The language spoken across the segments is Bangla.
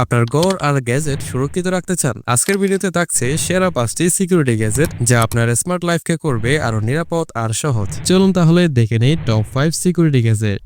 আপনার গড় আর গ্যাজেট সুরক্ষিত রাখতে চান। আজকের ভিডিওতে থাকছে সেরা পাঁচটি সিকিউরিটি গ্যাজেট যা আপনার স্মার্ট লাইফকে করবে আরও নিরাপদ আর সহজ। চলুন তাহলে দেখে নেই টপ ফাইভ সিকিউরিটি গ্যাজেট।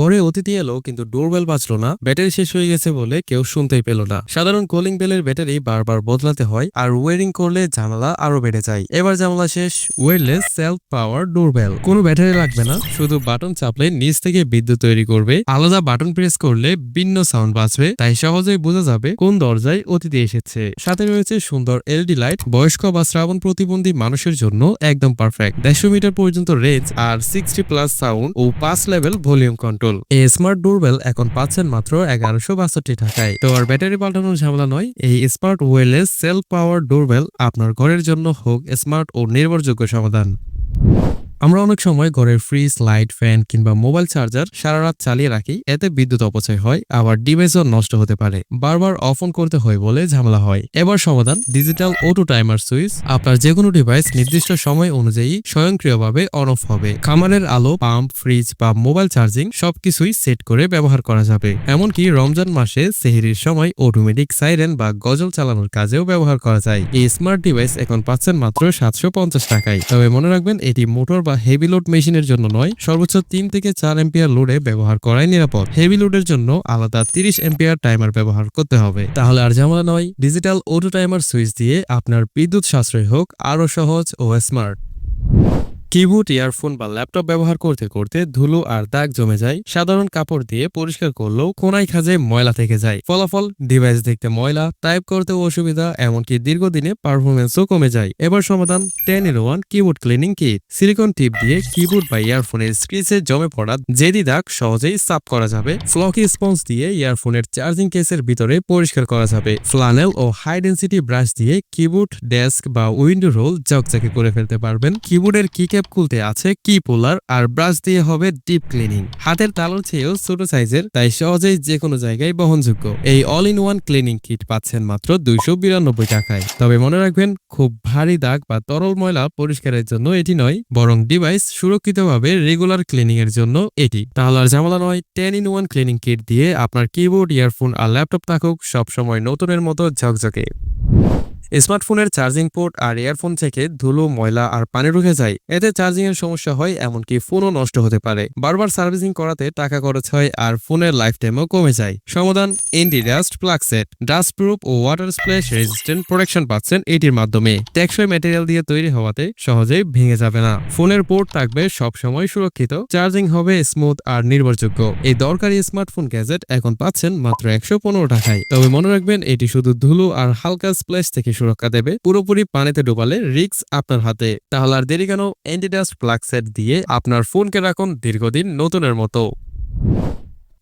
ঘরে অতিথি এলো, কিন্তু ডোরবেল বাজলো না। ব্যাটারি শেষ হয়ে গেছে বলে কেউ শুনতেই পেল না। সাধারণ কলিং বেলের ব্যাটারি বারবার বদলাতে হয় আর ওয়ারিং করলে ঝামেলা আরও বেড়ে যায়। এবার ঝামেলা শেষ। ওয়ারলেস সেলফ পাওয়ার ডোরবেল কোনো ব্যাটারি লাগবে না, শুধু বাটন চাপলে নিচ থেকে বিদ্যুৎ তৈরি করবে। আলাদা বাটন প্রেস করলে ভিন্ন সাউন্ড বাজবে, তাই সহজেই বোঝা যাবে কোন দরজায় অতিথি এসেছে। সাথে রয়েছে সুন্দর এলডি লাইট বয়স্ক বা শ্রাবণ প্রতিবন্ধী মানুষের জন্য একদম পারফেক্ট দেড়শো মিটার পর্যন্ত রেঞ্জ আর সিক্সটি প্লাস সাউন্ড ও পাঁচ লেভেল ভলিউম কন্ট্রোল এই স্মার্ট ডোরবেল এখন পাচ্ছেন মাত্র এগারোশো বাষট্টি টাকায়। তো আর ব্যাটারি পাল্টানোর ঝামেলা নয়, এই smart wireless self power doorbell আপনার ঘরের জন্য হোক স্মার্ট ও নির্ভরযোগ্য সমাধান। আমরা অনেক সময় ঘরের ফ্রিজ লাইট ফ্যান কিংবা মোবাইল চার্জার সারা রাত চালিয়ে রাখি। এতে বিদ্যুৎ অপচয় হয়, আবার ডিভাইসও নষ্ট হতে পারে। বারবার অফ অন করতে হয় বলে ঝামেলা হয়। এবার সমাধান ডিজিটাল অটো টাইমার সুইচ আপনার যে কোনো ডিভাইস নির্দিষ্ট সময় অনুযায়ী স্বয়ংক্রিয়ভাবে অন অফ হবে। খামারের আলো পাম্প ফ্রিজ বা মোবাইল চার্জিং সবকিছুই সেট করে ব্যবহার করা যাবে। এমনকি রমজান মাসে সেহরির সময় অটোমেটিক সাইরেন বা গজল চালানোর কাজেও ব্যবহার করা যায়। এই স্মার্ট ডিভাইস এখন পাচ্ছেন মাত্র সাতশো পঞ্চাশ টাকায়। তবে মনে রাখবেন, এটি মোটর বা হেভি লোড মেশিনের জন্য নয়, সর্বোচ্চ তিন থেকে চার এম্পিয়ার লোডে ব্যবহার করাই নিরাপদ। হেভি লোডের জন্য আলাদা তিরিশ এম্পিয়ার টাইমার ব্যবহার করতে হবে। তাহলে আর ঝামেলা নয় ডিজিটাল অটো টাইমার সুইচ দিয়ে আপনার বিদ্যুৎ সাশ্রয় হোক আরও সহজ ও স্মার্ট কিবোর্ড, ইয়ারফোন বা ল্যাপটপ ব্যবহার করতে করতে ধুলো আর দাগ জমে যায়। সাধারণ কাপড় দিয়ে পরিষ্কার করলেও কোনায় খাজে ময়লা থেকে যায়। ফলাফল, ডিভাইস দেখতে ময়লা, টাইপ করতেও অসুবিধা, এমনকি দীর্ঘদিনে পারফরমেন্সও কমে যায়। এবার সমাধান, ten in one keyboard cleaning kit. Silicone tip দিয়ে কিবোর্ড বা ইয়ারফোনের স্ক্রিচে জমে পড়া জেদি দাগ সহজেই সাফ করা যাবে। ফ্লকি স্পঞ্জ দিয়ে ইয়ারফোনের চার্জিং কেসের ভিতরে পরিষ্কার করা যাবে। ফ্লানেল ও হাই ডেন্সিটি ব্রাশ দিয়ে কিবোর্ড, ডেস্ক বা উইন্ডো রোল চকচকে করে ফেলতে পারবেন। কিবোর্ডের কি ক্যাপ খুলতে আছে কি পোলার আর ব্রাশ দিয়ে হবে ডিপ ক্লিনিং। হাতের তালুর চেয়েও ছোট সাইজের, তাই সহজেই যে কোনো জায়গায় বহনযোগ্য। এই all in one cleaning kit পাচ্ছেন মাত্র দুইশো বিরানব্বই টাকায়। তবে মনে রাখবেন, খুব ভারী দাগ বা তরল ময়লা পরিষ্কারের জন্য এটি নয়, বরং ডিভাইস সুরক্ষিতভাবে রেগুলার ক্লিনিং এর জন্য এটি। তাহলে আর ঝামেলা নয় ten in one cleaning kit দিয়ে আপনার কিবোর্ড, ইয়ারফোন আর ল্যাপটপ থাকুক সবসময় নতুনের মতো ঝকঝকে। স্মার্টফোনের চার্জিং পোর্ট আর ইয়ারফোন থেকে ধুলো, ময়লা আর পানি ঢুকে যায়। এতে চার্জিং এর সমস্যা হয়, এমনকি ফোনও নষ্ট হতে পারে। বারবার সার্ভিসিং করাতে টাকা খরচ হয় আর ফোনের লাইফ টাইমও কমে যায়। সমাধান anti dust plug set dust proof ও ওয়াটার স্প্ল্যাশ রেজিস্ট্যান্ট প্রোটেকশন পাচ্ছেন এটির মাধ্যমে। টেকসই ম্যাটেরিয়াল দিয়ে তৈরি হওয়াতে সহজেই ভেঙে যাবে না। ফোনের পোর্ট থাকবে সবসময় সুরক্ষিত, চার্জিং হবে স্মুথ আর নির্ভরযোগ্য। এই দরকারি স্মার্টফোন গ্যাজেট এখন পাচ্ছেন মাত্র একশো পনেরো টাকায়। তবে মনে রাখবেন, এটি শুধু ধুলো আর হালকা স্প্ল্যাশ থেকে সুরক্ষা দেবে, পুরোপুরি পানিতে ডুবালে রিক্স আপনার হাতে। তাহলে আর দেরি কেন? অ্যান্টিডাস্ট প্লাগ সেট দিয়ে আপনার ফোনকে রাখুন দীর্ঘদিন নতুনের মতো।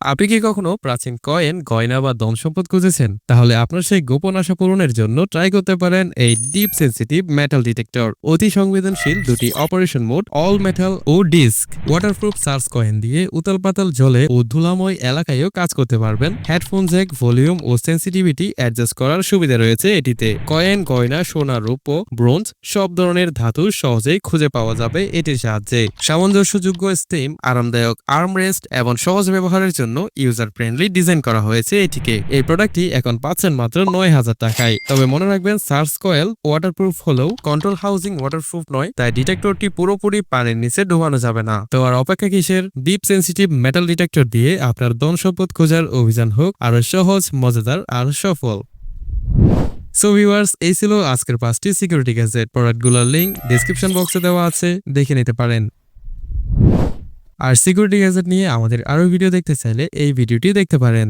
আপনি কি কখনো প্রাচীন কয়েন, গয়না বা দম সম্পদ খুঁজেছেন? তাহলে আপনার সেই গোপন আশা পূরণের জন্য ট্রাই করতে পারেন এই ডিপ সেন্সিটিভ মেটাল ডিটেক্টর অতি সংবেদনশীল দুটি অপারেশন মোড অল মেটাল ও ডিস্ক ওয়াটারপ্রুফ সার্চ কয়েন দিয়ে উতাল পাতাল জলে ও ধুলাময় এলাকায়ও কাজ করতে পারবেন। হেডফোন জ্যাক ভলিউম ও সেন্সিটিভিটি অ্যাডজাস্ট করার সুবিধা রয়েছে এটিতে। কয়েন, গয়না, সোনা রূপ ব্রোঞ্জ সব ধরনের ধাতু সহজেই খুঁজে পাওয়া যাবে এটির সাহায্যে। সামঞ্জস্যযোগ্য স্টিম আরামদায়ক আর্মরেস্ট এবং সহজ ব্যবহারের জন্য ইউজার ফ্রেন্ডলি ডিজাইন করা হয়েছে এটিকে। এই প্রোডাক্টটি এখন পাচ্ছেন মাত্র নয় হাজার টাকায়। তবে মনে রাখবেন সার্চ কয়েল ওয়াটারপ্রুফ হলেও কন্ট্রোল হাউজিং ওয়াটারপ্রুফ নয়, তাই ডিটেক্টরটি পুরোপুরি পানির নিচে ডুবানো যাবে না। তো আর অপেক্ষা কিসের? ডিপ সেন্সিটিভ মেটাল ডিটেক্টর দিয়ে আপনার ধন সম্পদ খোঁজার অভিযান হোক আরও সহজ, মজাদার আর সফল। সো ভিউয়ার্স এই ছিল আজকের পাঁচটি সিকিউরিটি গ্যাজেট প্রোডাক্টগুলোর লিঙ্ক ডিসক্রিপশন বক্সে দেওয়া আছে, দেখে নিতে পারেন। আর সিকিউরিটি গ্যাজেট নিয়ে আমাদের আরও ভিডিও দেখতে চাইলে এই ভিডিওটি দেখতে পারেন।